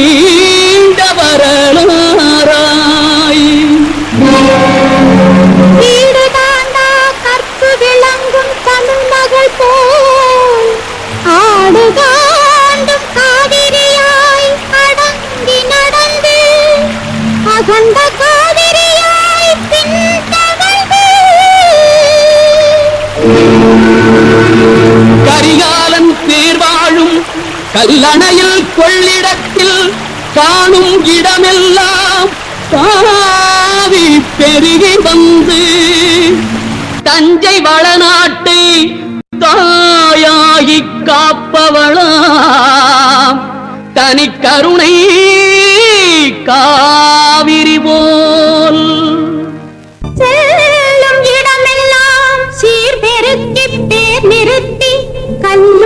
நீண்ட வரலாறாய். வீடு தாண்டா கற்பு விளங்கும் தமிழ் மகள் போல் காவிரியாய் அடங்கி நடந்து. அகண்ட காவிரியாய் கல்லணையில் கொள்ளிடத்தில் காணும் இடமெல்லாம் காவி பெருகி வந்து தஞ்சை வளநாட்டை தாயாகி காப்பவளாம். தனி கருணை காவிரி போல். செல்லும் இடமெல்லாம் சீர்பெருக்கி பேர் நிறுத்தி கல்லும்